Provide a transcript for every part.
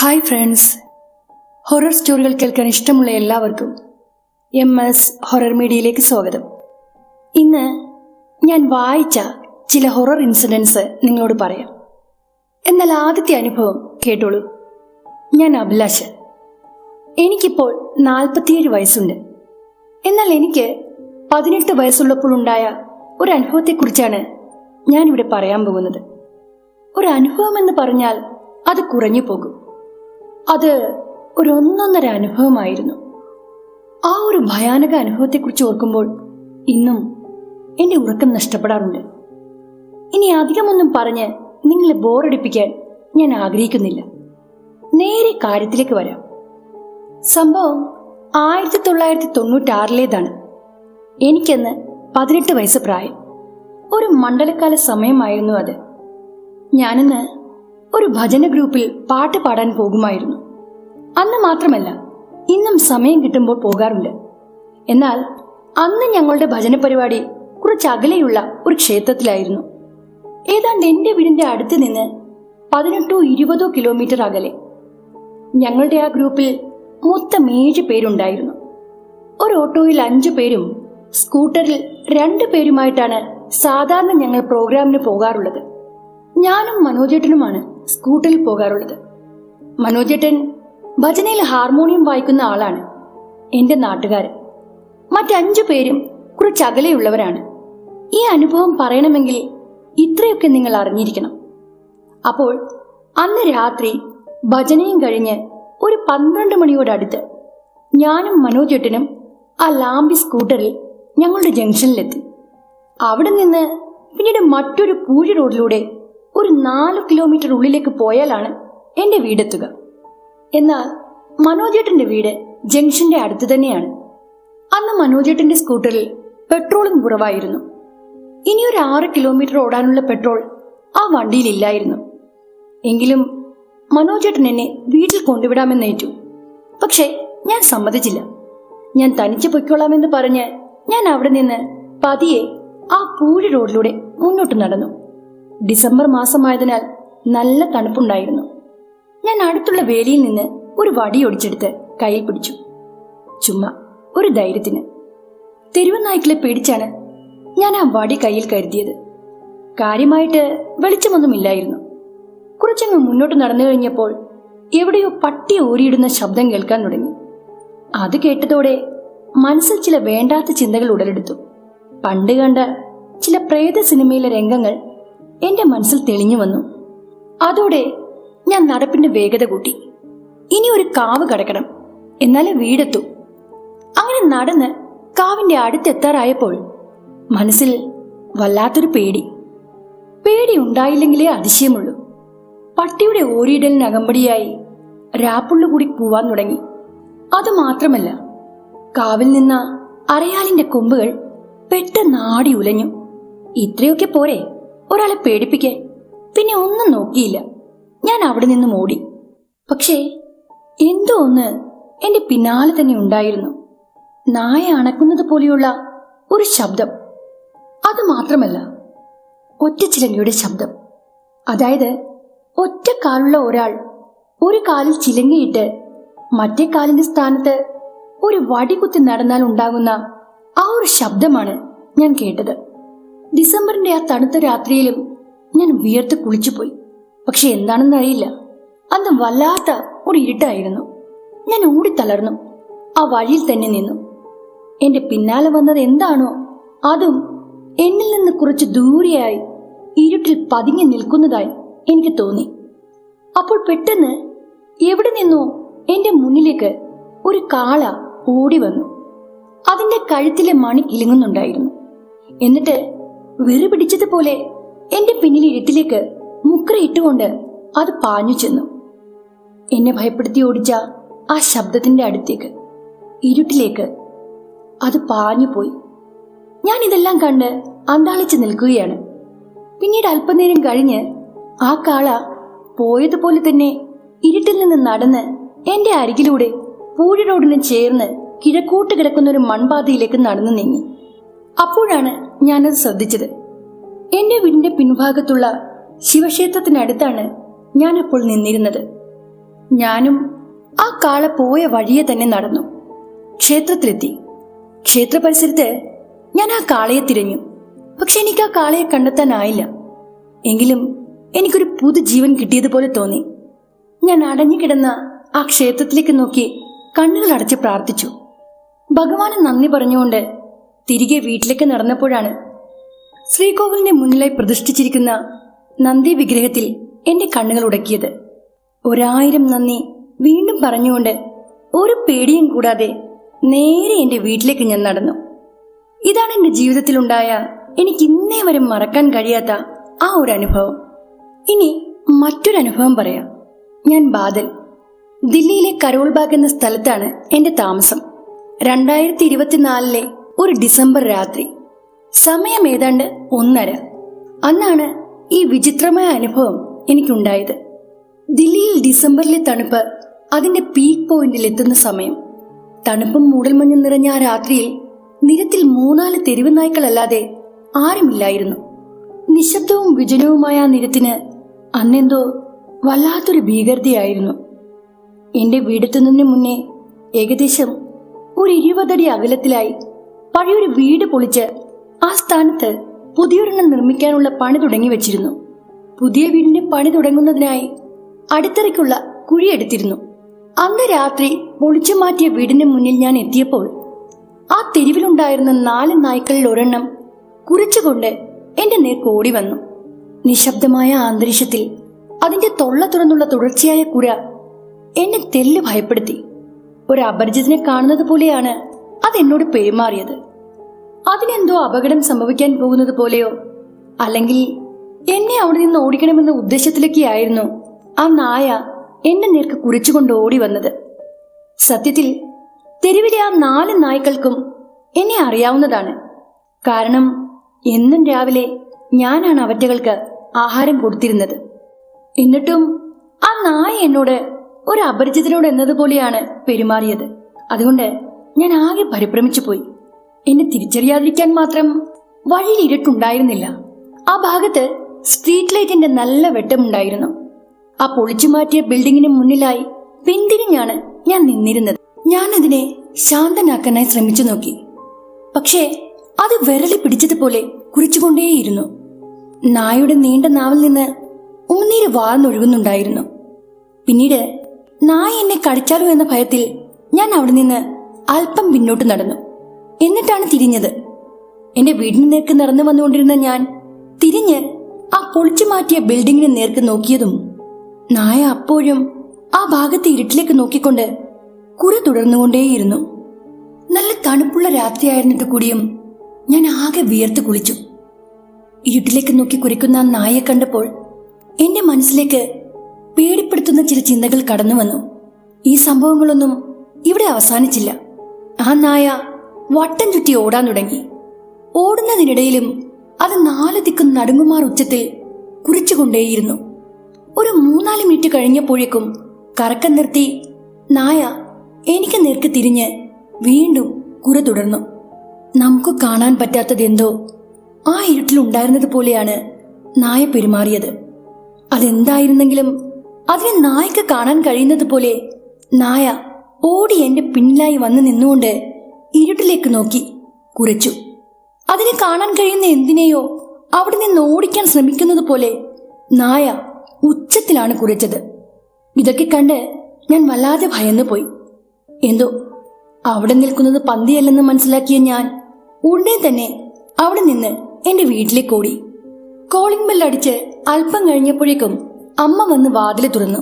Hi friends horror സ്റ്റോറികൾ കേൾക്കാൻ ഇഷ്ടമുള്ള എല്ലാവർക്കും എം എസ് ഹൊറർ മീഡിയയിലേക്ക് സ്വാഗതം. ഇന്ന് ഞാൻ വായിച്ച ചില ഹൊറർ ഇൻസിഡൻസ് നിങ്ങളോട് പറയാം. എന്നാൽ ആദ്യത്തെ അനുഭവം കേട്ടോളൂ. ഞാൻ അഭിലാഷ്. എനിക്കിപ്പോൾ നാൽപ്പത്തിയേഴ് വയസ്സുണ്ട്. എന്നാൽ എനിക്ക് പതിനെട്ട് വയസ്സുള്ളപ്പോൾ ഉണ്ടായ ഒരു അനുഭവത്തെക്കുറിച്ചാണ് ഞാനിവിടെ പറയാൻ പോകുന്നത്. ഒരു അനുഭവം എന്ന് പറഞ്ഞാൽ അത് കുറഞ്ഞു പോകും. അത് ഒരു ഒന്നൊന്നര അനുഭവമായിരുന്നു. ആ ഒരു ഭയാനക അനുഭവത്തെക്കുറിച്ച് ഓർക്കുമ്പോൾ ഇന്നും എന്റെ ഉറക്കം നഷ്ടപ്പെടാറുണ്ട്. ഇനി അധികമൊന്നും പറഞ്ഞ് നിങ്ങളെ ബോറടിപ്പിക്കാൻ ഞാൻ ആഗ്രഹിക്കുന്നില്ല. നേരെ കാര്യത്തിലേക്ക് വരാം. സംഭവം ആയിരത്തി തൊള്ളായിരത്തി തൊണ്ണൂറ്റാറിലേതാണ് എനിക്കന്ന് പതിനെട്ട് വയസ്സ് പ്രായം. ഒരു മണ്ഡലകാല സമയമായിരുന്നു അത്. ഞാനിന്ന് ഒരു ഭജന ഗ്രൂപ്പിൽ പാട്ട് പാടാൻ പോകുമായിരുന്നു. അന്ന് മാത്രമല്ല ഇന്നും സമയം കിട്ടുമ്പോൾ പോകാറുണ്ട്. എന്നാൽ അന്ന് ഞങ്ങളുടെ ഭജന പരിപാടി കുറച്ച് അകലെയുള്ള ഒരു ക്ഷേത്രത്തിലായിരുന്നു. ഏതാണ്ട് എന്റെ വീടിന്റെ അടുത്ത് നിന്ന് പതിനെട്ടോ ഇരുപതോ കിലോമീറ്റർ അകലെ ഞങ്ങളുടെ ആ ഗ്രൂപ്പിൽ മൊത്തം ഏഴ് പേരുണ്ടായിരുന്നു. ഒരു ഓട്ടോയിൽ അഞ്ചു പേരും സ്കൂട്ടറിൽ രണ്ടു പേരുമായിട്ടാണ് സാധാരണ ഞങ്ങൾ പ്രോഗ്രാമിന് പോകാറുള്ളത്. ഞാനും മനോജേട്ടനുമാണ് സ്കൂട്ടറിൽ പോകാറുള്ളത്. മനോജേട്ടൻ ഭജനയിൽ ഹാർമോണിയം വായിക്കുന്ന ആളാണ് എന്റെ നാട്ടുകാരൻ. മറ്റഞ്ചു പേരും കുറച്ച് അകലെയുള്ളവരാണ് ഈ അനുഭവം പറയണമെങ്കിൽ ഇത്രയൊക്കെ നിങ്ങൾ അറിഞ്ഞിരിക്കണം. അപ്പോൾ അന്ന് രാത്രി ഭജനയും കഴിഞ്ഞ് ഒരു പന്ത്രണ്ട് മണിയോടടുത്ത് ഞാനും മനോജേട്ടനും ആ ലാംബി സ്കൂട്ടറിൽ ഞങ്ങളുടെ ജംഗ്ഷനിലെത്തി. അവിടെ നിന്ന് പിന്നീട് മറ്റൊരു പൂഴി റോഡിലൂടെ ഒരു നാല് കിലോമീറ്റർ ഉള്ളിലേക്ക് പോയാലാണ് എന്റെ വീടെത്തുക. എന്നാൽ മനോജേട്ടന്റെ വീട് ജംഗ്ഷന്റെ അടുത്ത് തന്നെയാണ്. അന്ന് മനോജേട്ടന്റെ സ്കൂട്ടറിൽ പെട്രോളും കുറവായിരുന്നു. ഇനി ഒരു ആറ് കിലോമീറ്റർ ഓടാനുള്ള പെട്രോൾ ആ വണ്ടിയിലില്ലായിരുന്നു. എങ്കിലും മനോജേട്ടൻ എന്നെ വീട്ടിൽ കൊണ്ടുവിടാമെന്നേറ്റു പക്ഷേ ഞാൻ സമ്മതിച്ചില്ല. ഞാൻ തനിച്ച് പൊയ്ക്കൊള്ളാമെന്ന് പറഞ്ഞ് ഞാൻ അവിടെ നിന്ന് പതിയെ ആ പൂഴി റോഡിലൂടെ മുന്നോട്ട് നടന്നു. ഡിസംബർ മാസമായതിനാൽ നല്ല തണുപ്പുണ്ടായിരുന്നു. ഞാൻ അടുത്തുള്ള വേലിയിൽ നിന്ന് ഒരു വടി ഒടിച്ചെടുത്ത് കയ്യിൽ പിടിച്ചു. ചുമ്മാ ഒരു ധൈര്യത്തിന്. തെരുവനായ്ക്കളെ പേടിച്ചാണ് ഞാൻ ആ വടി കയ്യിൽ കരുതിയത്. കാര്യമായിട്ട് വെളിച്ചമൊന്നുമില്ലായിരുന്നു. കുറച്ചങ്ങ് മുന്നോട്ട് നടന്നു കഴിഞ്ഞപ്പോൾ എവിടെയോ പട്ടി ഊരിയിടുന്ന ശബ്ദം കേൾക്കാൻ തുടങ്ങി. അത് കേട്ടതോടെ മനസ്സിൽ ചില വേണ്ടാത്ത ചിന്തകൾ ഉടലെടുത്തു. പണ്ട് കണ്ട ചില പ്രേത സിനിമയിലെ രംഗങ്ങൾ എന്റെ മനസ്സിൽ തെളിഞ്ഞു വന്നു. അതോടെ ഞാൻ നടപ്പിന്റെ വേഗത കൂട്ടി. ഇനി ഒരു കാവ് കടക്കണം. എന്നാലേ വീടെത്തൂ. അങ്ങനെ നടന്ന് കാവിന്റെ അടുത്തെത്താറായപ്പോൾ മനസ്സിൽ വല്ലാത്തൊരു പേടി. പേടി ഉണ്ടായില്ലെങ്കിലേ അതിശയമുള്ളൂ. പട്ടിയുടെ ഓരിയിടലിന് അകമ്പടിയായി രാപ്പുള്ളു കൂടി കൂവാൻ തുടങ്ങി. അതുമാത്രമല്ല കാവിൽ നിന്ന അരയാലിന്റെ കൊമ്പുകൾ പെട്ടെന്ന് ആടി ഉലഞ്ഞു. ഇത്രയൊക്കെ പോരെ ഒരാളെ പേടിപ്പിക്കാൻ. പിന്നെ ഒന്നും നോക്കിയില്ല. ഞാൻ അവിടെ നിന്ന് ഓടി. പക്ഷേ എന്തോ ഒന്ന് എന്റെ പിന്നാലെ തന്നെ ഉണ്ടായിരുന്നു. നായ അണക്കുന്നത് പോലെയുള്ള ഒരു ശബ്ദം. അത് മാത്രമല്ല ഒറ്റച്ചിലങ്കയുടെ ശബ്ദം. അതായത് ഒറ്റ കാലുള്ള ഒരാൾ ഒരു കാലിൽ ചിലങ്കയിട്ട് മറ്റേ കാലിന്റെ സ്ഥാനത്ത് ഒരു വടികുത്തി നടന്നാൽ ഉണ്ടാകുന്ന ആ ഒരു ശബ്ദമാണ് ഞാൻ കേട്ടത്. ഡിസംബറിന്റെ ആ തണുത്ത രാത്രിയിലും ഞാൻ വിയർത്ത് കുളിച്ചുപോയി. പക്ഷെ എന്താണെന്ന് അറിയില്ല. അന്ന് വല്ലാത്ത ഒരു ഇരുട്ടായിരുന്നു. ഞാൻ ഓടിത്തളർന്നു ആ വഴിയിൽ തന്നെ നിന്നു. എന്റെ പിന്നാലെ വന്നത് എന്താണോ അതും എന്നിൽ നിന്ന് കുറച്ച് ദൂരെയായി ഇരുട്ടിൽ പതിങ്ങി നിൽക്കുന്നതായി എനിക്ക് തോന്നി. അപ്പോൾ പെട്ടെന്ന് എവിടെ നിന്നോ എന്റെ മുന്നിലേക്ക് ഒരു കാള ഓടി വന്നു. അതിന്റെ കഴുത്തിലെ മണി ഇലുങ്ങുന്നുണ്ടായിരുന്നു എന്നിട്ട് വെറുപിടിച്ചതുപോലെ എന്റെ പിന്നിൽ ഇരുട്ടിലേക്ക് മുക്കറയിട്ടുകൊണ്ട് അത് പാഞ്ഞു ചെന്നു. എന്നെ ഭയപ്പെടുത്തി ഓടിച്ച ആ ശബ്ദത്തിന്റെ അടുത്തേക്ക് ഇരുട്ടിലേക്ക് അത് പാഞ്ഞു പോയി. ഞാൻ ഇതെല്ലാം കണ്ട് അന്താളിച്ച് നിൽക്കുകയാണ്. പിന്നീട് അല്പനേരം കഴിഞ്ഞ് ആ കാള പോയതുപോലെ തന്നെ ഇരുട്ടിൽ നിന്ന് നടന്ന് എന്റെ അരികിലൂടെ പൂഴി റോഡിന് ചേർന്ന് കിഴക്കോട്ട് കിടക്കുന്ന ഒരു മൺപാതയിലേക്ക് നടന്നു നീങ്ങി. അപ്പോഴാണ് ഞാനത് ശ്രദ്ധിച്ചത്. എന്റെ വീടിന്റെ പിൻഭാഗത്തുള്ള ശിവക്ഷേത്രത്തിനടുത്താണ് ഞാൻ അപ്പോൾ നിന്നിരുന്നത്. ഞാനും ആ കാള പോയ വഴിയെ തന്നെ നടന്നു. ക്ഷേത്രത്തിലെത്തി. ക്ഷേത്ര പരിസരത്ത് ഞാൻ ആ കാളയെ തിരഞ്ഞു. പക്ഷെ എനിക്ക് ആ കാളയെ കണ്ടെത്താനായില്ല. എങ്കിലും എനിക്കൊരു പുതു ജീവൻ കിട്ടിയതുപോലെ തോന്നി. ഞാൻ അടഞ്ഞുകിടന്ന ആ ക്ഷേത്രത്തിലേക്ക് നോക്കി കണ്ണുകൾ അടച്ച് പ്രാർത്ഥിച്ചു. ഭഗവാന് നന്ദി പറഞ്ഞുകൊണ്ട് തിരികെ വീട്ടിലേക്ക് നടന്നപ്പോഴാണ് ശ്രീകോവിലിന്റെ മുന്നിലായി പ്രതിഷ്ഠിച്ചിരിക്കുന്ന നന്ദി വിഗ്രഹത്തിൽ എന്റെ കണ്ണുകൾ ഉടക്കിയത്. ഒരായിരം നന്ദി വീണ്ടും പറഞ്ഞുകൊണ്ട് ഒരു പേടിയും കൂടാതെ നേരെ എന്റെ വീട്ടിലേക്ക് ഞാൻ നടന്നു. ഇതാണ് എന്റെ ജീവിതത്തിലുണ്ടായ എനിക്ക് ഇന്നേ വരെ മറക്കാൻ കഴിയാത്ത ആ ഒരു അനുഭവം. ഇനി മറ്റൊരു അനുഭവം പറയാം. ഞാൻ ബാദൽ. ദില്ലിയിലെ കരോൾബാഗ് എന്ന സ്ഥലത്താണ് എന്റെ താമസം. രണ്ടായിരത്തി ഇരുപത്തിനാലിലെ ഒരു ഡിസംബർ രാത്രി. സമയം ഏതാണ്ട് ഒന്നര. അന്നാണ് ഈ വിചിത്രമായ അനുഭവം എനിക്കുണ്ടായത്. ദില്ലിയിൽ ഡിസംബറിലെ തണുപ്പ് അതിന്റെ പീക്ക് പോയിന്റിൽ എത്തുന്ന സമയം. തണുപ്പും മൂടൽമഞ്ഞും നിറഞ്ഞ ആ രാത്രിയിൽ നിരത്തിൽ മൂന്നാൽ തെരുവ് നായ്ക്കളല്ലാതെ ആരുമില്ലായിരുന്നു. നിശബ്ദവും വിജനവുമായ ആ നിരത്തിന് അന്നെന്തോ വല്ലാത്തൊരു ഭീകരതയായിരുന്നു. എന്റെ വീടെത്തുന്നതിന് മുന്നേ ഏകദേശം ഒരു ഇരുപതടി അകലത്തിലായി പഴയൊരു വീട് പൊളിച്ച് ആ സ്ഥാനത്ത് പുതിയൊരെണ്ണം നിർമ്മിക്കാനുള്ള പണി തുടങ്ങി വെച്ചിരുന്നു. പുതിയ വീടിന്റെ പണി തുടങ്ങുന്നതിനായി അടിത്തറയ്ക്കുള്ള കുഴിയെടുത്തിരുന്നു അന്ന് രാത്രി പൊളിച്ചു മാറ്റിയ വീടിന്റെ മുന്നിൽ ഞാൻ എത്തിയപ്പോൾ ആ തെരുവിലുണ്ടായിരുന്ന നാല് നായ്ക്കളിൽ ഒരെണ്ണം കുറിച്ചുകൊണ്ട് എന്റെ നേർക്ക് ഓടി വന്നു. നിശബ്ദമായ അന്തരീക്ഷത്തിൽ അതിന്റെ തൊള്ള തുറന്നുള്ള തുടർച്ചയായ കുര എന്നെ തെല്ല് ഭയപ്പെടുത്തി. ഒരു അപരിചിതനെ കാണുന്നത് പോലെയാണ് അത് എന്നോട് പെരുമാറിയത്. അതിനെന്തോ അപകടം സംഭവിക്കാൻ പോകുന്നത് പോലെയോ? അല്ലെങ്കിൽ എന്നെ അവിടെ നിന്ന് ഓടിക്കണമെന്ന ഉദ്ദേശത്തിലൊക്കെയായിരുന്നു ആ നായ എന്നെ നേർക്ക് കുറിച്ചുകൊണ്ട് ഓടി വന്നത്. സത്യത്തിൽ തെരുവിലെ ആ നാല് നായ്ക്കൾക്കും എന്നെ അറിയാവുന്നതാണ്. കാരണം എന്നും രാവിലെ ഞാനാണ് അവറ്റകൾക്ക് ആഹാരം കൊടുത്തിരുന്നത്. എന്നിട്ടും ആ നായ എന്നോട് ഒരു അപരിചിതനോട് എന്നതുപോലെയാണ് പെരുമാറിയത്. അതുകൊണ്ട് ഞാൻ ആകെ പരിഭ്രമിച്ചു പോയി എന്നെ തിരിച്ചറിയാതിരിക്കാൻ മാത്രം വഴിയിൽ ഇരുട്ടുണ്ടായിരുന്നില്ല. ആ ഭാഗത്ത് സ്ട്രീറ്റ് ലൈറ്റിന്റെ നല്ല വെട്ടമുണ്ടായിരുന്നു. ആ പൊളിച്ചു മാറ്റിയ ബിൽഡിങ്ങിന് മുന്നിലായി പിന്തിരിഞ്ഞാണ് ഞാൻ നിന്നിരുന്നത്. ഞാൻ അതിനെ ശാന്തനാക്കാനായി ശ്രമിച്ചു നോക്കി. പക്ഷേ അത് വിരളി പിടിച്ചതുപോലെ കുറിച്ചുകൊണ്ടേയിരുന്നു. നായയുടെ നീണ്ട നാവിൽ നിന്ന് ഉമിനീര് വാർന്നൊഴുകുന്നുണ്ടായിരുന്നു. പിന്നീട് നായ എന്നെ കടിച്ചാലോ എന്ന ഭയത്തിൽ ഞാൻ അവിടെ നിന്ന് അല്പം പിന്നോട്ട് നടന്നു. എന്നിട്ടാണ് തിരിഞ്ഞത്. എന്റെ വീടിന് നേർക്ക് നടന്നു വന്നുകൊണ്ടിരുന്ന ഞാൻ തിരിഞ്ഞ് ആ പൊളിച്ചു മാറ്റിയ ബിൽഡിങ്ങിന് നേർക്ക് നോക്കിയതും നായ അപ്പോഴും ആ ഭാഗത്തെ ഇരുട്ടിലേക്ക് നോക്കിക്കൊണ്ട് കുര തുടർന്നുകൊണ്ടേയിരുന്നു. നല്ല തണുപ്പുള്ള രാത്രിയായിരുന്നിട്ട് കൂടിയും ഞാൻ ആകെ വിയർത്ത് കുളിച്ചു. ഇരുട്ടിലേക്ക് നോക്കി കുറിക്കുന്ന ആ നായയെ കണ്ടപ്പോൾ എന്റെ മനസ്സിലേക്ക് പേടിപ്പെടുത്തുന്ന ചില ചിന്തകൾ കടന്നു വന്നു ഈ സംഭവങ്ങളൊന്നും ഇവിടെ അവസാനിച്ചില്ല. ആ നായ വട്ടം ചുറ്റി ഓടാൻ തുടങ്ങി. ഓടുന്നതിനിടയിലും അത് നാല് ദിക്കും നടുങ്ങുമാർ ഉച്ചത്തിൽ കുറിച്ചുകൊണ്ടേയിരുന്നു. ഒരു മൂന്നാൽ മിനിറ്റ് കഴിഞ്ഞപ്പോഴേക്കും കറക്കം നിർത്തി നായ എനിക്ക് നേർക്ക് തിരിഞ്ഞ് വീണ്ടും കുര തുടർന്നു. നമുക്ക് കാണാൻ പറ്റാത്തതെന്തോ ആ ഇരുട്ടിലുണ്ടായിരുന്നത് പോലെയാണ് നായ പെരുമാറിയത്. അതെന്തായിരുന്നെങ്കിലും അതിനെ നായ്ക്ക് കാണാൻ കഴിയുന്നത് പോലെ നായ ഓടി എന്റെ പിന്നിലായി വന്ന് നിന്നുകൊണ്ട് ഇരുട്ടിലേക്ക് നോക്കി കുരച്ചു. അതിനെ കാണാൻ കഴിയുന്ന എന്തിനെയോ അവിടെ നിന്ന് ഓടിക്കാൻ ശ്രമിക്കുന്നത് പോലെ നായ ഉച്ചത്തിലാണ് കുരച്ചത്. ഇതൊക്കെ കണ്ട് ഞാൻ വല്ലാതെ ഭയന്നു പോയി. എന്തോ അവിടെ നിൽക്കുന്നത് പന്തിയല്ലെന്ന് മനസ്സിലാക്കിയ ഞാൻ ഉടനെ തന്നെ അവിടെ നിന്ന് എന്റെ വീട്ടിലേക്ക് ഓടി. കോളിംഗ് ബെൽ അടിച്ച് അല്പം കഴിഞ്ഞപ്പോഴേക്കും അമ്മ വന്ന് വാതിൽ തുറന്നു.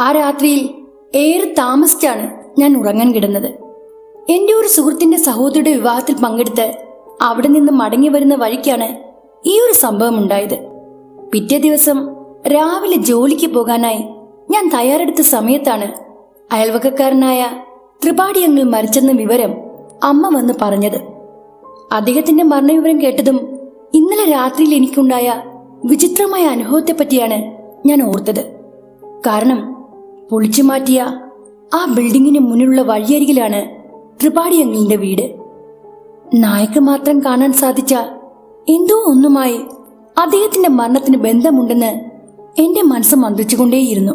ആ രാത്രിയിൽ ഏറെ താമസിച്ചാണ് ഞാൻ ഉറങ്ങാൻ കിടന്നത്. എന്റെ ഒരു സുഹൃത്തിന്റെ സഹോദരിയുടെ വിവാഹത്തിൽ പങ്കെടുത്ത് അവിടെ നിന്ന് മടങ്ങി വരുന്ന വഴിക്കാണ് ഈ ഒരു സംഭവം ഉണ്ടായത്. പിറ്റേ ദിവസം രാവിലെ ജോലിക്ക് പോകാനായി ഞാൻ തയ്യാറെടുത്ത സമയത്താണ് അയൽവക്കക്കാരനായ ത്രിപാഠി അങ്ങൾ മരിച്ചെന്ന വിവരം അമ്മ വന്ന് പറഞ്ഞത്. അദ്ദേഹത്തിന്റെ മരണവിവരം കേട്ടതും ഇന്നലെ രാത്രിയിൽ എനിക്കുണ്ടായ വിചിത്രമായ അനുഭവത്തെ പറ്റിയാണ് ഞാൻ ഓർത്തത്. കാരണം പൊളിച്ചു മാറ്റിയ ആ ബിൽഡിങ്ങിന് മുന്നിലുള്ള വഴിയരികിലാണ് ത്രിപാഠി അങ്കിളിന്റെ വീട്? നായക്ക് മാത്രം കാണാൻ സാധിച്ച എന്തോ ഒന്നുമായി അദ്ദേഹത്തിന്റെ മരണത്തിന് ബന്ധമുണ്ടെന്ന് എന്റെ മനസ്സ് മന്ത്രിച്ചുകൊണ്ടേയിരുന്നു.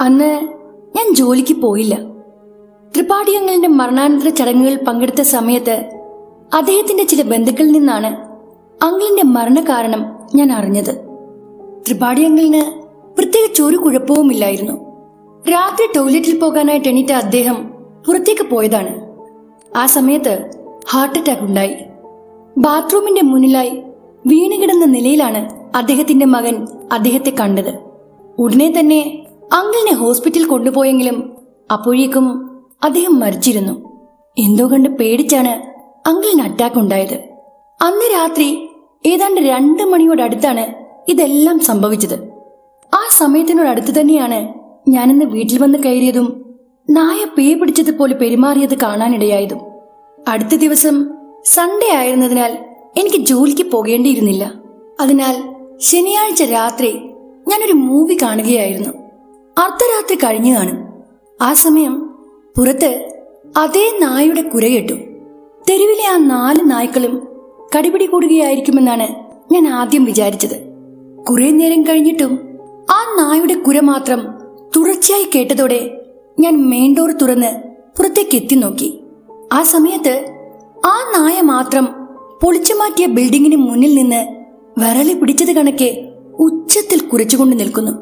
അന്ന് ഞാൻ ജോലിക്ക് പോയില്ല. ത്രിപാഠി അങ്കിളിന്റെ മരണാനന്തര ചടങ്ങുകളിൽ പങ്കെടുത്ത സമയത്ത് അദ്ദേഹത്തിന്റെ ചില ബന്ധുക്കളിൽ നിന്നാണ് അങ്കിളിന്റെ മരണകാരണം ഞാൻ അറിഞ്ഞത്. ത്രിപാഠി അങ്കിളിന് പ്രത്യേകിച്ച് ഒരു കുഴപ്പവുമില്ലായിരുന്നു. രാത്രി ടോയ്ലറ്റിൽ പോകാനായിട്ട് എണീറ്റ അദ്ദേഹം പുറത്തേക്ക് പോയതാണ്. ആ സമയത്ത് ഹാർട്ട് അറ്റാക്ക് ഉണ്ടായി. ബാത്റൂമിന്റെ മുന്നിലായി വീണുകിടന്ന നിലയിലാണ് അദ്ദേഹത്തിന്റെ മകൻ അദ്ദേഹത്തെ കണ്ടത്. ഉടനെ തന്നെ അങ്കിളിനെ ഹോസ്പിറ്റലിൽ കൊണ്ടുപോയെങ്കിലും അപ്പോഴേക്കും അദ്ദേഹം മരിച്ചിരുന്നു. എന്തോ കണ്ട് പേടിച്ചാണ് അങ്കിളിന് അറ്റാക്ക് ഉണ്ടായത്. അന്ന് രാത്രി ഏതാണ്ട് രണ്ട് മണിയോടടുത്താണ് ഇതെല്ലാം സംഭവിച്ചത്. ആ സമയത്തിനോടടുത്ത് തന്നെയാണ് ഞാനിന്ന് വീട്ടിൽ വന്ന് കയറിയതും നായ പേ പിടിച്ചതുപോലെ പെരുമാറിയത് കാണാനിടയായതും. അടുത്ത ദിവസം സൺഡേ ആയിരുന്നതിനാൽ എനിക്ക് ജോലിക്ക് പോകേണ്ടിയിരുന്നില്ല. അതിനാൽ ശനിയാഴ്ച രാത്രി ഞാനൊരു മൂവി കാണുകയായിരുന്നു. അർദ്ധരാത്രി കഴിഞ്ഞു കാണും. ആ സമയം പുറത്ത് അതേ നായയുടെ കുര കേട്ടു. തെരുവിലെ ആ നാല് നായ്ക്കളും കടിപിടി കൂടുകയായിരിക്കുമെന്നാണ് ഞാൻ ആദ്യം വിചാരിച്ചത്. കുറെ നേരം കഴിഞ്ഞിട്ടും ആ നായുടെ കുര മാത്രം തുടർച്ചയായി കേട്ടതോടെ ഞാൻ ഡോർ തുറന്ന് പുറത്തേക്ക് എത്തി നോക്കി. ആ സമയത്ത് ആ നായ മാത്രം പൊളിച്ചു മാറ്റിയ ബിൽഡിങ്ങിന് മുന്നിൽ നിന്ന് വിരളി പിടിച്ചത് കണക്കെ ഉച്ചത്തിൽ കുറിച്ചുകൊണ്ട് നിൽക്കുന്നു.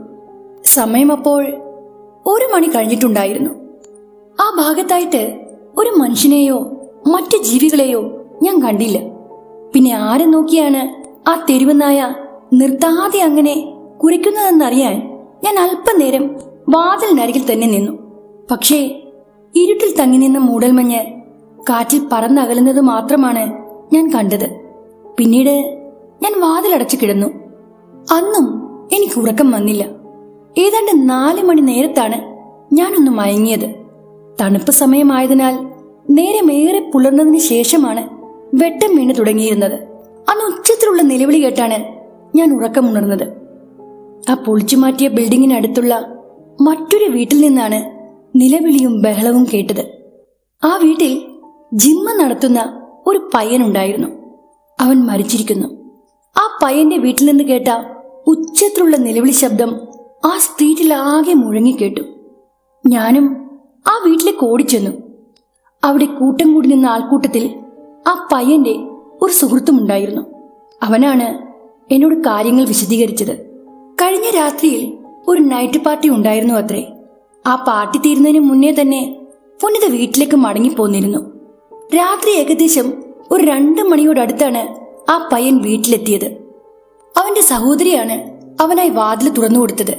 സമയം അപ്പോൾ ഒരു മണി കഴിഞ്ഞിട്ടുണ്ടായിരുന്നു. ആ ഭാഗത്തായിട്ട് ഒരു മനുഷ്യനെയോ മറ്റ് ജീവികളെയോ ഞാൻ കണ്ടില്ല. പിന്നെ ആരെ നോക്കിയാണ് ആ തെരുവുനായ നിർത്താതെ അങ്ങനെ കുരയ്ക്കുന്നതെന്നറിയാൻ ഞാൻ അല്പനേരം വാതിലിനരികിൽ തന്നെ നിന്നു. പക്ഷേ ഇരുട്ടിൽ തങ്ങി നിന്ന മൂടൽമഞ്ഞ് കാറ്റിൽ പറന്നകലുന്നത് മാത്രമാണ് ഞാൻ കണ്ടത്. പിന്നീട് ഞാൻ വാതിലടച്ചു കിടന്നു. അന്നും എനിക്ക് ഉറക്കം വന്നില്ല. ഏതാണ്ട് നാല് മണി നേരത്താണ് ഞാനൊന്ന് മയങ്ങിയത്. തണുപ്പ് സമയമായതിനാൽ നേരമേറെ പുലർന്നതിന് ശേഷമാണ് വെട്ടം വീണ് തുടങ്ങിയിരുന്നത്. അന്ന് ഉച്ചത്തിലുള്ള നിലവിളി കേട്ടാണ് ഞാൻ ഉറക്കമുണർന്നത്. ആ പൊളിച്ചു മാറ്റിയ ബിൽഡിങ്ങിനടുത്തുള്ള മറ്റൊരു വീട്ടിൽ നിന്നാണ് നിലവിളിയും ബഹളവും കേട്ടത്. ആ വീട്ടിൽ ജിമ്മ നടത്തുന്ന ഒരു പയ്യനുണ്ടായിരുന്നു. അവൻ മരിച്ചിരിക്കുന്നു. ആ പയ്യന്റെ വീട്ടിൽ നിന്ന് കേട്ട ഉച്ചത്തിലുള്ള നിലവിളി ശബ്ദം ആ സ്ട്രീറ്റിലാകെ മുഴങ്ങിക്കേട്ടു ഞാനും ആ വീട്ടിലേക്ക് ഓടിച്ചെന്നു. അവിടെ കൂട്ടം കൂടി നിന്ന ആൾക്കൂട്ടത്തിൽ ആ പയ്യന്റെ ഒരു സുഹൃത്തുമുണ്ടായിരുന്നു. അവനാണ് എന്നോട് കാര്യങ്ങൾ വിശദീകരിച്ചത്. കഴിഞ്ഞ രാത്രിയിൽ ഒരു നൈറ്റ് പാർട്ടി ഉണ്ടായിരുന്നു അത്രേ. ആ പാട്ടി തീരുന്നതിന് മുന്നേ തന്നെ പുനിത വീട്ടിലേക്ക് മടങ്ങിപ്പോന്നിരുന്നു. രാത്രി ഏകദേശം ഒരു രണ്ട് മണിയോടടുത്താണ് ആ പയ്യൻ വീട്ടിലെത്തിയത്. അവന്റെ സഹോദരിയാണ് അവനായി വാതിൽ തുറന്നു കൊടുത്തത്.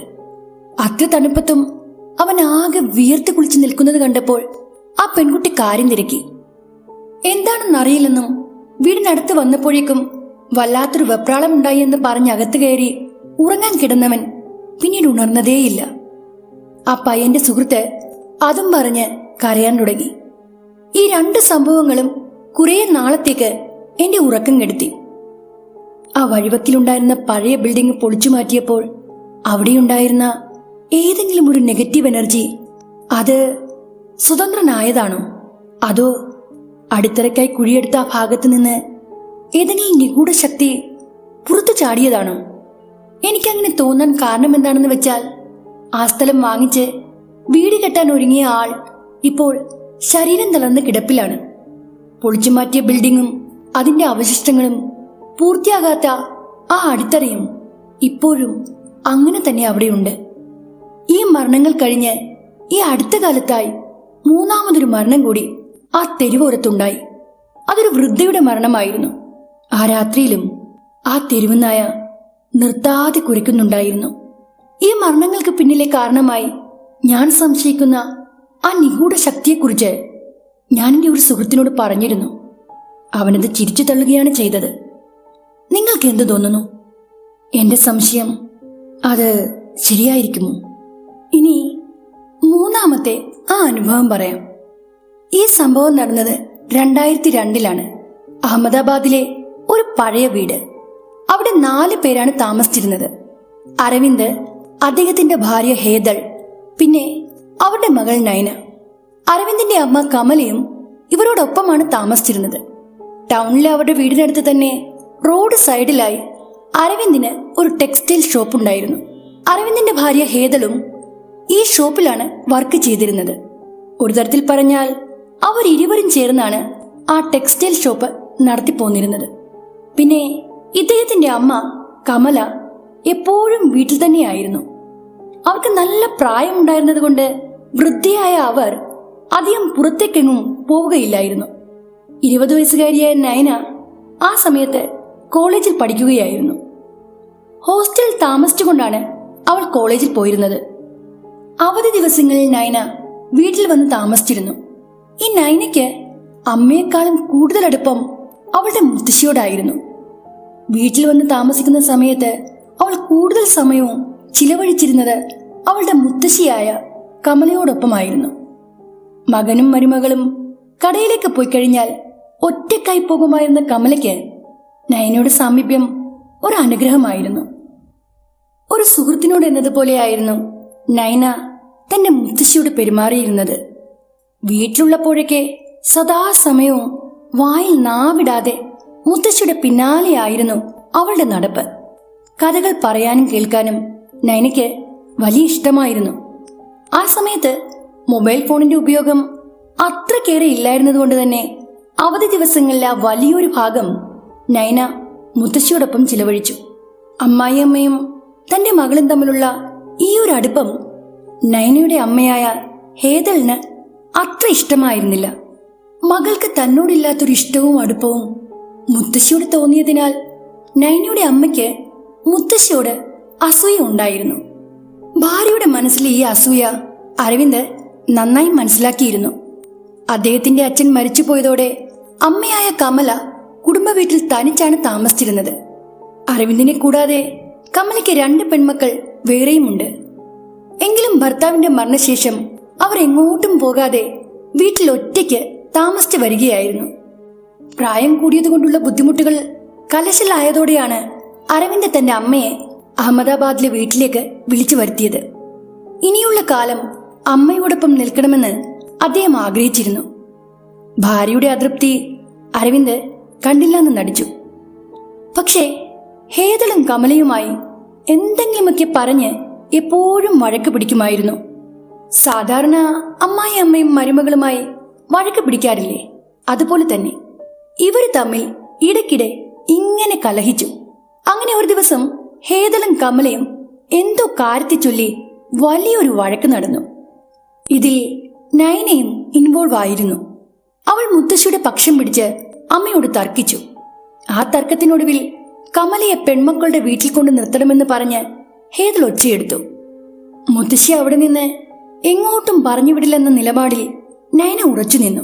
അത്ര തണുപ്പത്തും അവൻ ആകെ വിയർത്ത് കുളിച്ച് നിൽക്കുന്നത് കണ്ടപ്പോൾ ആ പെൺകുട്ടി കാര്യം തിരക്കി. എന്താണെന്നറിയില്ലെന്നും വീടിനടുത്ത് വന്നപ്പോഴേക്കും വല്ലാത്തൊരു വെപ്രാളം ഉണ്ടായി എന്ന് പറഞ്ഞ് അകത്ത് കയറി ഉറങ്ങാൻ കിടന്നവൻ പിന്നീട് ഉണർന്നതേയില്ല. ആ പയ്യന്റെ സുഹൃത്ത് അതും പറഞ്ഞ് കരയാൻ തുടങ്ങി. ഈ രണ്ട് സംഭവങ്ങളും കുറേ നാളത്തേക്ക് എന്റെ ഉറക്കം കെടുത്തി. ആ വഴിവക്കിലുണ്ടായിരുന്ന പഴയ ബിൽഡിംഗ് പൊളിച്ചു മാറ്റിയപ്പോൾ അവിടെയുണ്ടായിരുന്ന ഏതെങ്കിലും ഒരു നെഗറ്റീവ് എനർജി അത് സ്വതന്ത്രനായതാണോ? അതോ അടിത്തറയ്ക്കായി കുഴിയെടുത്ത ആ ഭാഗത്ത് നിന്ന് ഏതെങ്കിലും നിഗൂഢ ശക്തി പുറത്തു ചാടിയതാണോ എനിക്കങ്ങനെ തോന്നാൻ കാരണം എന്താണെന്ന് വെച്ചാൽ ആ സ്ഥലം വാങ്ങിച്ച് വീട് കെട്ടാൻ ഒരുങ്ങിയ ആൾ ഇപ്പോൾ ശരീരം തളർന്ന് കിടപ്പിലാണ്. പൊളിച്ചു മാറ്റിയ ബിൽഡിങ്ങും അതിന്റെ അവശിഷ്ടങ്ങളും പൂർത്തിയാകാത്ത ആ അടിത്തറയും ഇപ്പോഴും അങ്ങനെ തന്നെ അവിടെയുണ്ട്. ഈ മരണങ്ങൾ കഴിഞ്ഞ് ഈ അടുത്ത കാലത്തായി മൂന്നാമതൊരു മരണം കൂടി ആ തെരുവോരത്തുണ്ടായി. അതൊരു വൃദ്ധയുടെ മരണമായിരുന്നു. ആ രാത്രിയിലും ആ തെരുവുനായ നിർത്താതെ കുരയ്ക്കുന്നുണ്ടായിരുന്നു. ഈ മരണങ്ങൾക്ക് പിന്നിലെ കാരണമായി ഞാൻ സംശയിക്കുന്ന ആ നിഗൂഢ ശക്തിയെക്കുറിച്ച് ഞാൻ എന്റെ ഒരു സുഹൃത്തിനോട് പറഞ്ഞിരുന്നു. അവനത് ചിരിച്ചു തള്ളുകയാണ് ചെയ്തത്. നിങ്ങൾക്ക് എന്ത് തോന്നുന്നു? എന്റെ സംശയം അത് ശരിയായിരിക്കുമോ? ഇനി മൂന്നാമത്തെ ആ അനുഭവം പറയാം. ഈ സംഭവം നടന്നത് രണ്ടായിരത്തി രണ്ടിലാണ് അഹമ്മദാബാദിലെ ഒരു പഴയ വീട്. അവിടെ നാല് പേരാണ് താമസിച്ചിരുന്നത്. അരവിന്ദ് അദ്ദേഹത്തിന്റെ ഭാര്യ ഹേദൾ പിന്നെ അവരുടെ മകൾ നയന അരവിന്ദിന്റെ അമ്മ കമലയും ഇവരോടൊപ്പമാണ് താമസിച്ചിരുന്നത്. ടൗണിലെ അവരുടെ വീടിനടുത്ത് തന്നെ റോഡ് സൈഡിലായി അരവിന്ദിന് ഒരു ടെക്സ്റ്റൈൽ ഷോപ്പ് ഉണ്ടായിരുന്നു. അരവിന്ദിന്റെ ഭാര്യ ഹേദളും ഈ ഷോപ്പിലാണ് വർക്ക് ചെയ്തിരുന്നത്. ഒരു തരത്തിൽ പറഞ്ഞാൽ അവർ ഇരുവരും ചേർന്നാണ് ആ ടെക്സ്റ്റൈൽ ഷോപ്പ് നടത്തിപ്പോന്നിരുന്നത്. പിന്നെ ഇദ്ദേഹത്തിന്റെ അമ്മ കമല എപ്പോഴും വീട്ടിൽ തന്നെയായിരുന്നു. അവർക്ക് നല്ല പ്രായമുണ്ടായിരുന്നത് കൊണ്ട് വൃദ്ധയായ അവർ അധികം പുറത്തേക്കെങ്ങും പോവുകയില്ലായിരുന്നു. ഇരുപത് വയസ്സുകാരിയായ നയന ആ സമയത്ത് കോളേജിൽ പഠിക്കുകയായിരുന്നു. ഹോസ്റ്റലിൽ താമസിച്ചുകൊണ്ടാണ് അവൾ കോളേജിൽ പോയിരുന്നത്. അവധി ദിവസങ്ങളിൽ നയന വീട്ടിൽ വന്ന് താമസിച്ചിരുന്നു. ഈ നയനയ്ക്ക് അമ്മയെക്കാളും കൂടുതൽ അടുപ്പം അവളുടെ മുത്തശ്ശിയോടായിരുന്നു. വീട്ടിൽ വന്ന് താമസിക്കുന്ന സമയത്ത് അവൾ കൂടുതൽ സമയവും ചിലവഴിച്ചിരുന്നത് അവളുടെ മുത്തശ്ശിയായ കമലയോടൊപ്പമായിരുന്നു. മകനും മരുമകളും കടയിലേക്ക് പോയി കഴിഞ്ഞാൽ ഒറ്റക്കായി പോകുമായിരുന്ന കമലയ്ക്ക് നയനയുടെ സാമീപ്യം ഒരു അനുഗ്രഹമായിരുന്നു ഒരു സുഹൃത്തിനോട് എന്നതുപോലെയായിരുന്നു നയന തന്റെ മുത്തശ്ശിയോട് പെരുമാറിയിരുന്നത്. വീട്ടിലുള്ളപ്പോഴൊക്കെ സദാസമയവും വായിൽ നാവിടാതെ മുത്തശ്ശിയുടെ പിന്നാലെയായിരുന്നു അവളുടെ നടപ്പ്. കഥകൾ പറയാനും കേൾക്കാനും നയനയ്ക്ക് വലിയ ഇഷ്ടമായിരുന്നു. ആ സമയത്ത് മൊബൈൽ ഫോണിന്റെ ഉപയോഗം അത്രക്കേറെ ഇല്ലായിരുന്നതുകൊണ്ട് തന്നെ അവധി ദിവസങ്ങളിലെ വലിയൊരു ഭാഗം നൈന മുത്തശ്ശിയോടൊപ്പം ചിലവഴിച്ചു. അമ്മായിയമ്മയും തന്റെ മകളും തമ്മിലുള്ള ഈ ഒരു അടുപ്പം നൈനയുടെ അമ്മയായ ഹേതലിന് അത്ര ഇഷ്ടമായിരുന്നില്ല. മകൾക്ക് തന്നോടില്ലാത്തൊരു ഇഷ്ടവും അടുപ്പവും മുത്തശ്ശിയോട് തോന്നിയതിനാൽ നൈനയുടെ അമ്മയ്ക്ക് മുത്തശ്ശിയോട് അസൂയ ഉണ്ടായിരുന്നു. ഭാര്യയുടെ മനസ്സിൽ ഈ അസൂയ അരവിന്ദ് നന്നായി മനസ്സിലാക്കിയിരുന്നു. അദ്ദേഹത്തിന്റെ അച്ഛൻ മരിച്ചുപോയതോടെ അമ്മയായ കമല കുടുംബ വീട്ടിൽ തനിച്ചാണ് താമസിച്ചിരുന്നത്. അരവിന്ദിനെ കൂടാതെ കമലയ്ക്ക് രണ്ട് പെൺമക്കൾ വേറെയുമുണ്ട്. എങ്കിലും ഭർത്താവിന്റെ മരണശേഷം അവർ എങ്ങോട്ടും പോകാതെ വീട്ടിൽ ഒറ്റയ്ക്ക് താമസിച്ചു വരികയായിരുന്നു. പ്രായം കൂടിയതുകൊണ്ടുള്ള ബുദ്ധിമുട്ടുകൾ കലശലായതോടെയാണ് അരവിന്ദ് തന്റെ അമ്മയെ അഹമ്മദാബാദിലെ വീട്ടിലേക്ക് വിളിച്ചു വരുത്തിയത്. ഇനിയുള്ള കാലം അമ്മയോടൊപ്പം നിൽക്കണമെന്ന് അദ്ദേഹം ആഗ്രഹിച്ചിരുന്നു. ഭാര്യയുടെ അതൃപ്തി അരവിന്ദ് കണ്ടില്ലെന്ന് നടിച്ചു. പക്ഷേ ഹേതളും കമലയുമായി എന്തെങ്കിലുമൊക്കെ പറഞ്ഞ് എപ്പോഴും വഴക്ക് പിടിക്കുമായിരുന്നു. സാധാരണ അമ്മായി അമ്മയും മരുമകളുമായി വഴക്ക് പിടിക്കാറില്ലേ? അതുപോലെ തന്നെ. ഇവർ തമ്മിൽ ഇടയ്ക്കിടെ ഇങ്ങനെ കലഹിച്ചു. അങ്ങനെ ഒരു ദിവസം ഹേതളും കമലയും എന്തോ കാര്യത്തെ ചൊല്ലി വലിയൊരു വഴക്ക് നടന്നു. ഇതിൽ നയനയും ഇൻവോൾവ് ആയിരുന്നു. അവൾ മുത്തശ്ശിയുടെ പക്ഷം പിടിച്ച് അമ്മയോട് തർക്കിച്ചു. ആ തർക്കത്തിനൊടുവിൽ കമലയെ പെൺമക്കളുടെ വീട്ടിൽ കൊണ്ട് നിർത്തണമെന്ന് പറഞ്ഞ് ഹേതൽ ഒച്ചയെടുത്തു. മുത്തശ്ശി അവിടെ നിന്ന് എങ്ങോട്ടും പറഞ്ഞുവിടില്ലെന്ന നിലപാടിൽ നയന ഉറച്ചു നിന്നു.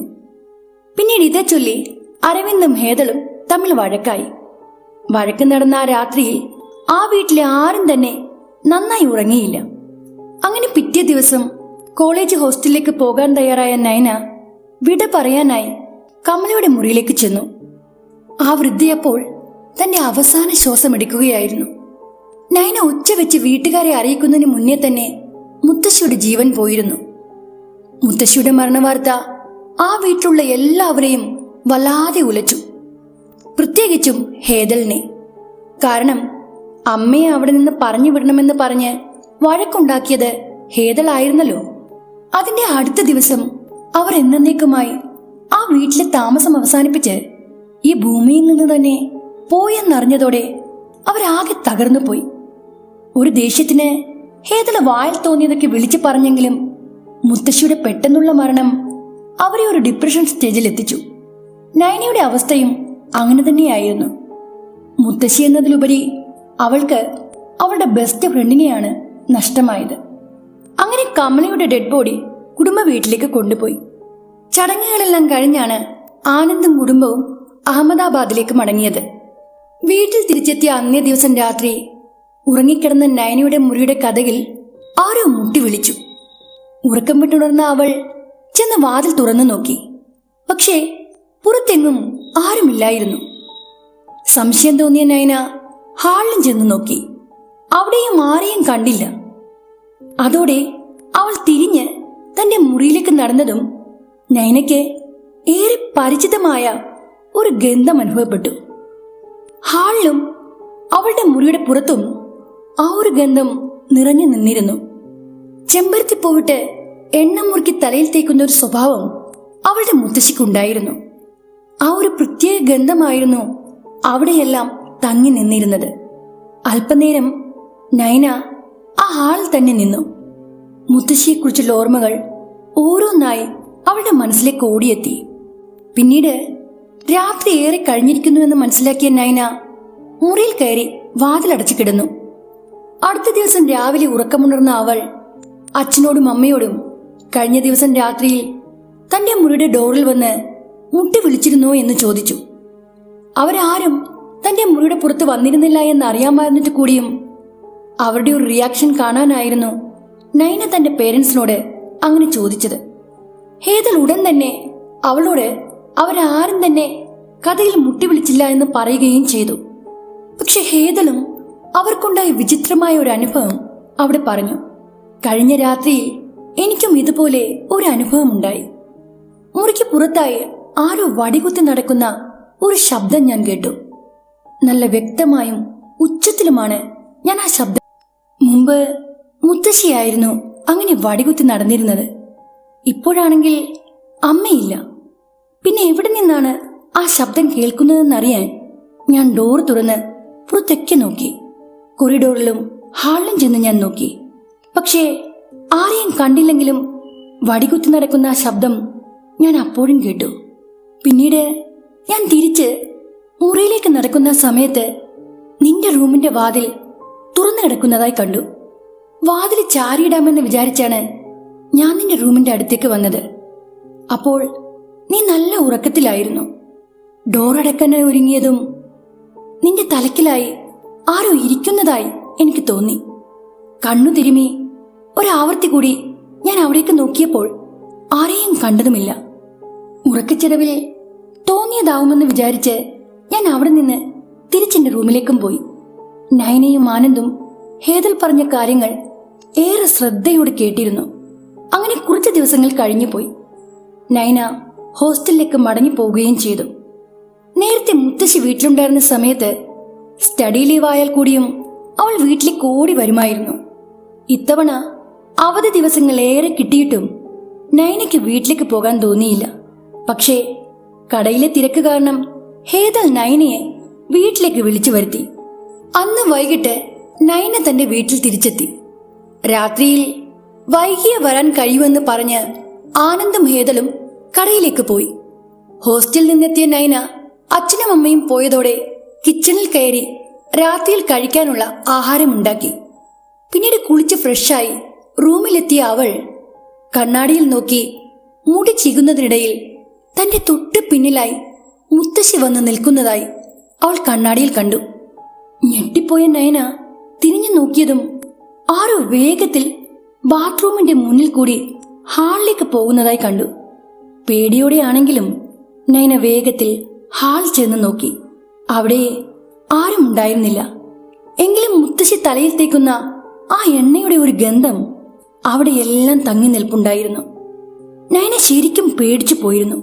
പിന്നീട് ഇതേ ചൊല്ലി അരവിന്ദും ഹേതളും തമ്മിൽ വഴക്കായി. വഴക്ക് നടന്ന ആ രാത്രിയിൽ ആ വീട്ടിലെ ആരും തന്നെ നന്നായി ഉറങ്ങിയില്ല. അങ്ങനെ പിറ്റേ ദിവസം കോളേജ് ഹോസ്റ്റലിലേക്ക് പോകാൻ തയ്യാറായ നയന വിട പറയാനായി കമലയുടെ മുറിയിലേക്ക് ചെന്നു. ആ വൃദ്ധയപ്പോൾ തന്റെ അവസാന ശ്വാസം എടുക്കുകയായിരുന്നു നയന ഉച്ച വെച്ച് വീട്ടുകാരെ അറിയിക്കുന്നതിന് മുന്നേ തന്നെ മുത്തശ്ശിയുടെ ജീവൻ പോയിരുന്നു. മുത്തശ്ശിയുടെ മരണവാർത്ത ആ വീട്ടിലുള്ള എല്ലാവരെയും വല്ലാതെ ഉലച്ചു. പ്രത്യേകിച്ചും ഹേതലിനെ. കാരണം അമ്മയെ അവിടെ നിന്ന് പറഞ്ഞു വിടണമെന്ന് പറഞ്ഞ് വഴക്കുണ്ടാക്കിയത് ഹേതളായിരുന്നല്ലോ. അതിന്റെ അടുത്ത ദിവസം അവർ എന്നേക്കുമായി ആ വീട്ടിലെ താമസം അവസാനിപ്പിച്ച് ഈ ഭൂമിയിൽ നിന്ന് തന്നെ പോയെന്നറിഞ്ഞതോടെ അവരാകെ തകർന്നു പോയി ഒരു ദേഷ്യത്തിന് ഹേതല വായിൽ തോന്നിയതൊക്കെ വിളിച്ചു പറഞ്ഞെങ്കിലും മുത്തശ്ശിയുടെ പെട്ടെന്നുള്ള മരണം അവരെ ഒരു ഡിപ്രഷൻ സ്റ്റേജിൽ എത്തിച്ചു. നയനയുടെ അവസ്ഥയും അങ്ങനെ തന്നെയായിരുന്നു. മുത്തശ്ശി എന്നതിലുപരി അവൾക്ക് അവളുടെ ബെസ്റ്റ് ഫ്രണ്ടിനെയാണ് നഷ്ടമായത്. അങ്ങനെ കമലയുടെ ഡെഡ് ബോഡി കുടുംബ വീട്ടിലേക്ക് കൊണ്ടുപോയി. ചടങ്ങുകളെല്ലാം കഴിഞ്ഞാണ് ആനന്ദും കുടുംബവും അഹമ്മദാബാദിലേക്ക് മടങ്ങിയത്. വീട്ടിൽ തിരിച്ചെത്തിയ അന്നേ ദിവസം രാത്രി ഉറങ്ങിക്കിടന്ന നയനയുടെ മുറിയുടെ കഥകിൽ ആരോ മുട്ടി വിളിച്ചു. ഉറക്കം വിട്ടുണർന്ന അവൾ ചെന്ന് വാതിൽ തുറന്നു നോക്കി. പക്ഷേ പുറത്തെങ്ങും ആരുമില്ലായിരുന്നു. സംശയം തോന്നിയ നയന ഹാളിലും ചെന്ന് നോക്കി. അവിടെയും ആരെയും കണ്ടില്ല. അതോടെ അവൾ തിരിഞ്ഞ് തന്റെ മുറിയിലേക്ക് നടന്നതും നൈനയ്ക്ക് ഏറെ പരിചിതമായ ഒരു ഗന്ധം അനുഭവപ്പെട്ടു. ഹാളിലും അവളുടെ മുറിയുടെ പുറത്തും ആ ഒരു ഗന്ധം നിറഞ്ഞു നിന്നിരുന്നു. ചെമ്പരത്തി പോയിട്ട് എണ്ണ മുറുക്കി തലയിൽ തേക്കുന്ന ഒരു സ്വഭാവം അവളുടെ മുത്തശ്ശിക്കുണ്ടായിരുന്നു. ആ ഒരു പ്രത്യേക ഗന്ധമായിരുന്നു അവിടെയെല്ലാം തങ്ങി നിന്നിരുന്നത്. അല്പനേരം നൈന ആ ഹാളിൽ തന്നെ നിന്നു. മുത്തശ്ശിയെക്കുറിച്ചുള്ള ഓർമ്മകൾ ഓരോന്നായി അവളുടെ മനസ്സിലേക്ക് ഓടിയെത്തി. പിന്നീട് രാത്രി ഏറെ കഴിഞ്ഞിരിക്കുന്നുവെന്ന് മനസ്സിലാക്കിയ നൈന മുറിയിൽ കയറി വാതിലടച്ചു കിടന്നു. അടുത്ത ദിവസം രാവിലെ ഉറക്കമുണർന്ന അവൾ അച്ഛനോടും അമ്മയോടും കഴിഞ്ഞ ദിവസം രാത്രിയിൽ തന്റെ മുറിയുടെ ഡോറിൽ വന്ന് മുട്ടി വിളിച്ചിരുന്നോ എന്ന് ചോദിച്ചു. അവരാരും തന്റെ മുറിയുടെ പുറത്ത് വന്നിരുന്നില്ല എന്ന് അറിയാമായിരുന്നിട്ട് കൂടിയും അവരുടെ ഒരു റിയാക്ഷൻ കാണാനായിരുന്നു നൈന തന്റെ പേരൻസിനോട് അങ്ങനെ ചോദിച്ചത്. ഹേതൽ ഉടൻ തന്നെ അവളോട് അവരാരും തന്നെ കഥയിൽ മുട്ടി വിളിച്ചില്ല എന്ന് പറയുകയും ചെയ്തു. പക്ഷെ ഹേതലും അവർക്കുണ്ടായ വിചിത്രമായ ഒരു അനുഭവം അവിടെ പറഞ്ഞു. കഴിഞ്ഞ രാത്രി എനിക്കും ഇതുപോലെ ഒരു അനുഭവം ഉണ്ടായി. മുറിക്ക് പുറത്തായി ആരോ വടികുത്തി നടക്കുന്ന ഒരു ശബ്ദം ഞാൻ കേട്ടു. നല്ല വ്യക്തമായും ഉച്ചത്തിലുമാണ് ഞാൻ ആ ശബ്ദം മുമ്പ് മുത്തശ്ശിയായിരുന്നു അങ്ങനെ വടികുത്തി നടന്നിരുന്നത്. ഇപ്പോഴാണെങ്കിൽ അമ്മയില്ല. പിന്നെ എവിടെ നിന്നാണ് ആ ശബ്ദം കേൾക്കുന്നതെന്നറിയാൻ ഞാൻ ഡോർ തുറന്ന് പുറത്തൊക്കെ നോക്കി. കൊറിഡോറിലും ഹാളിലും ചെന്ന് ഞാൻ നോക്കി. പക്ഷേ ആരെയും കണ്ടില്ലെങ്കിലും വടികുത്തി നടക്കുന്ന ആ ശബ്ദം ഞാൻ അപ്പോഴും കേട്ടു. പിന്നീട് ഞാൻ തിരിച്ച് മുറിയിലേക്ക് നടക്കുന്ന സമയത്ത് നിന്റെ റൂമിന്റെ വാതിൽ തുറന്നു കിടക്കുന്നതായി കണ്ടു. വാതിൽ ചാരിയിടാമെന്ന് വിചാരിച്ചാണ് ഞാൻ നിന്റെ റൂമിന്റെ അടുത്തേക്ക് വന്നത്. അപ്പോൾ നീ നല്ല ഉറക്കത്തിലായിരുന്നു. ഡോറടക്കാൻ ഒരുങ്ങിയതും നിന്റെ തലക്കിലായി ആരോ ഇരിക്കുന്നതായി എനിക്ക് തോന്നി. കണ്ണു തിരുമി ഒരാവർത്തി കൂടി ഞാൻ അവിടേക്ക് നോക്കിയപ്പോൾ ആരെയും കണ്ടതുമില്ല. ഉറക്കച്ചെലവിൽ തോന്നിയതാവുമെന്ന് വിചാരിച്ച് ഞാൻ അവിടെ നിന്ന് തിരിച്ചെന്റെ റൂമിലേക്കും പോയി. നയനയും ആനന്ദും ഹേതൽ പറഞ്ഞ കാര്യങ്ങൾ ഏറെ ശ്രദ്ധയോടെ കേട്ടിരുന്നു. അങ്ങനെ കുറച്ച് ദിവസങ്ങൾ കഴിഞ്ഞു പോയി നൈന ഹോസ്റ്റലിലേക്ക് മടങ്ങി പോവുകയും ചെയ്തു. നേരത്തെ മുത്തശ്ശി വീട്ടിലുണ്ടായിരുന്ന സമയത്ത് സ്റ്റഡി ലീവ് ആയാൽ കൂടിയും അവൾ വീട്ടിലേക്ക് ഓടി വരുമായിരുന്നു. ഇത്തവണ അവധി ദിവസങ്ങൾ ഏറെ കിട്ടിയിട്ടും നൈനയ്ക്ക് വീട്ടിലേക്ക് പോകാൻ തോന്നിയില്ല. പക്ഷേ കടയിലെ തിരക്ക് കാരണം ഹേതൽ നൈനയെ വീട്ടിലേക്ക് വിളിച്ചു വരുത്തി. അന്ന് വൈകിട്ട് നൈന തന്റെ വീട്ടിൽ തിരിച്ചെത്തി. രാത്രിയിൽ വൈകിയ വരാൻ കഴിയുമെന്ന് പറഞ്ഞ് ആനന്ദും ഹേതലും കടയിലേക്ക് പോയി. ഹോസ്റ്റലിൽ നിന്നെത്തിയ നൈന അച്ഛനും അമ്മയും പോയതോടെ കിച്ചണിൽ കയറി രാത്രിയിൽ കഴിക്കാനുള്ള ആഹാരമുണ്ടാക്കി പിന്നീട് കുളിച്ച് ഫ്രഷായി റൂമിലെത്തിയ അവൾ കണ്ണാടിയിൽ നോക്കി മുടി ചീകുന്നതിനിടയിൽ തന്റെ തൊട്ട് പിന്നിലായി മുത്തശ്ശി വന്ന് നിൽക്കുന്നതായി അവൾ കണ്ണാടിയിൽ കണ്ടു. ഞെട്ടിപ്പോയ നയന തിരിഞ്ഞു നോക്കിയതും ആരോ വേഗത്തിൽ ബാത്റൂമിന്റെ മുന്നിൽ കൂടി ഹാളിലേക്ക് പോകുന്നതായി കണ്ടു. പേടിയോടെയാണെങ്കിലും നയന വേഗത്തിൽ ഹാൾ ചെന്ന് നോക്കി. അവിടെ ആരും ഉണ്ടായിരുന്നില്ല. എങ്കിലും മുത്തശ്ശി തലയിൽ തേക്കുന്ന ആ എണ്ണയുടെ ഒരു ഗന്ധം അവിടെ എല്ലാം തങ്ങി നിൽപ്പുണ്ടായിരുന്നു. നയന ശരിക്കും പേടിച്ചു പോയിരുന്നു.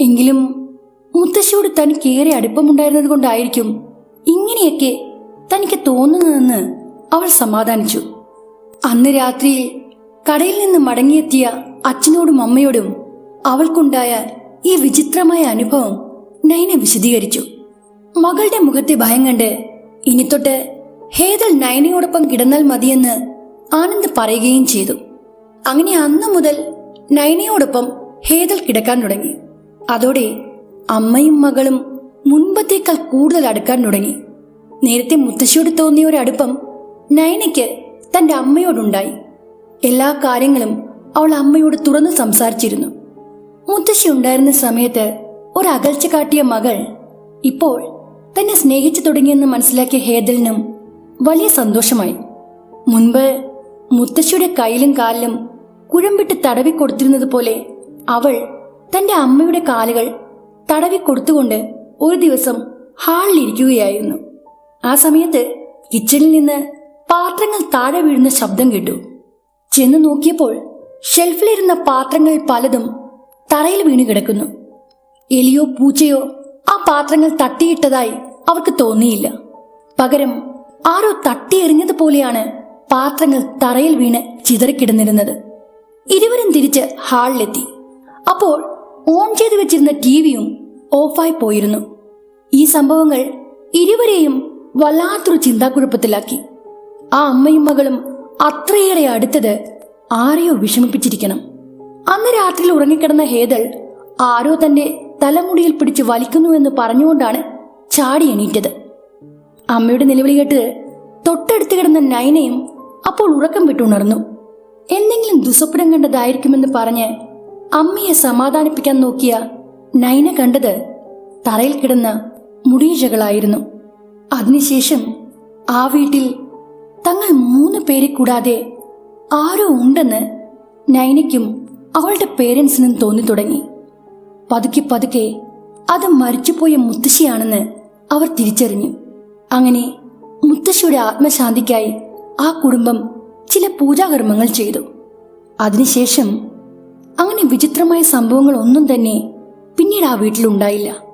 എങ്കിലും മുത്തശ്ശിയോട് തനിക്ക് ഏറെ അടുപ്പമുണ്ടായിരുന്നത് കൊണ്ടായിരിക്കും ഇങ്ങനെയൊക്കെ തനിക്ക് തോന്നുന്നതെന്ന് അവൾ സമാധാനിച്ചു. അന്ന് രാത്രിയിൽ കടയിൽ നിന്ന് മടങ്ങിയെത്തിയ അച്ഛനോടും അമ്മയോടും അവൾക്കുണ്ടായ ഈ വിചിത്രമായ അനുഭവം നൈന വിശദീകരിച്ചു. മകളുടെ മുഖത്തെ ഭയം കണ്ട് ഇനി തൊട്ട് ഹേതൽ നൈനയോടൊപ്പം കിടന്നാൽ മതിയെന്ന് ആനന്ദ് പറയുകയും ചെയ്തു. അങ്ങനെ അന്നു മുതൽ നൈനയോടൊപ്പം ഹേതൽ കിടക്കാൻ തുടങ്ങി. അതോടെ അമ്മയും മകളും മുൻപത്തേക്കാൾ കൂടുതൽ അടുക്കാൻ തുടങ്ങി. നേരത്തെ മുത്തശ്ശിയോട് തോന്നിയ ഒരു അടുപ്പം നയനയ്ക്ക് തന്റെ അമ്മയോടുണ്ടായി. എല്ലാ കാര്യങ്ങളും അവൾ അമ്മയോട് തുറന്നു സംസാരിച്ചിരുന്നു. മുത്തശ്ശി ഉണ്ടായിരുന്ന സമയത്ത് ഒരകൽച്ച കാട്ടിയ മകൾ ഇപ്പോൾ തന്നെ സ്നേഹിച്ചു തുടങ്ങിയെന്ന് മനസ്സിലാക്കിയ ഹേദലിനും വലിയ സന്തോഷമായി. മുൻപ് മുത്തശ്ശിയുടെ കയ്യിലും കാലിലും കുഴമ്പിട്ട് തടവി കൊടുത്തിരുന്നത് പോലെ അവൾ തന്റെ അമ്മയുടെ കാലുകൾ തടവി കൊടുത്തുകൊണ്ട് ഒരു ദിവസം ഹാളിലിരിക്കുകയായിരുന്നു ആ സമയത്ത് കിച്ചണിൽ നിന്ന് പാത്രങ്ങൾ താഴെ വീഴുന്ന ശബ്ദം കേട്ടു. ചെന്ന് നോക്കിയപ്പോൾ ഷെൽഫിലിരുന്ന പാത്രങ്ങൾ പലതും തറയിൽ വീണു കിടക്കുന്നു. എലിയോ പൂച്ചയോ ആ പാത്രങ്ങൾ തട്ടിയിട്ടതായി അവർക്ക് തോന്നിയില്ല. പകരം ആരോ തട്ടിയെറിഞ്ഞതുപോലെയാണ് പാത്രങ്ങൾ തറയിൽ വീണ് ചിതറിക്കിടന്നിരുന്നത്. ഇരുവരും തിരിച്ച് ഹാളിലെത്തി. അപ്പോൾ ഓൺ ചെയ്തു വെച്ചിരുന്ന ടി വിയും ഓഫായി പോയിരുന്നു. ഈ സംഭവങ്ങൾ ഇരുവരെയും വല്ലാത്തൊരു ചിന്താക്കുഴപ്പത്തിലാക്കി. ആ അമ്മയും മകളും അത്രയേറെ അടുത്തത് ആരെയോ വിഷമിപ്പിച്ചിരിക്കണം. അന്ന് രാത്രിയിൽ ഉറങ്ങിക്കിടന്ന ഹേതൽ ആരോ തന്റെ തലമുടിയിൽ പിടിച്ച് വലിക്കുന്നുവെന്ന് പറഞ്ഞുകൊണ്ടാണ് ചാടി എണീറ്റത്. അമ്മയുടെ നിലവിളി കേട്ട് തൊട്ടടുത്ത് കിടന്ന നൈനയും അപ്പോൾ ഉറക്കം വിട്ടുണർന്നു എന്തെങ്കിലും ദുസ്വപ്നം കണ്ടതായിരിക്കുമെന്ന് പറഞ്ഞ് അമ്മയെ സമാധാനിപ്പിക്കാൻ നോക്കിയ നൈന കണ്ടത് തറയിൽ കിടന്ന മുടിയിഴകളായിരുന്നു. അതിനുശേഷം ആ വീട്ടിൽ തങ്ങൾ മൂന്ന് പേരെ കൂടാതെ ആരോ ഉണ്ടെന്ന് നൈനയ്ക്കും അവളുടെ പേരൻസിനും തോന്നി തുടങ്ങി. പതുക്കെ പതുക്കെ അത് മരിച്ചുപോയ മുത്തശ്ശിയാണെന്ന് അവർ തിരിച്ചറിഞ്ഞു. അങ്ങനെ മുത്തശ്ശിയുടെ ആത്മശാന്തിക്കായി ആ കുടുംബം ചില പൂജാകർമ്മങ്ങൾ ചെയ്തു. അതിനുശേഷം അങ്ങനെ വിചിത്രമായ സംഭവങ്ങൾ ഒന്നും തന്നെ പിന്നീട് ആ വീട്ടിലുണ്ടായില്ല.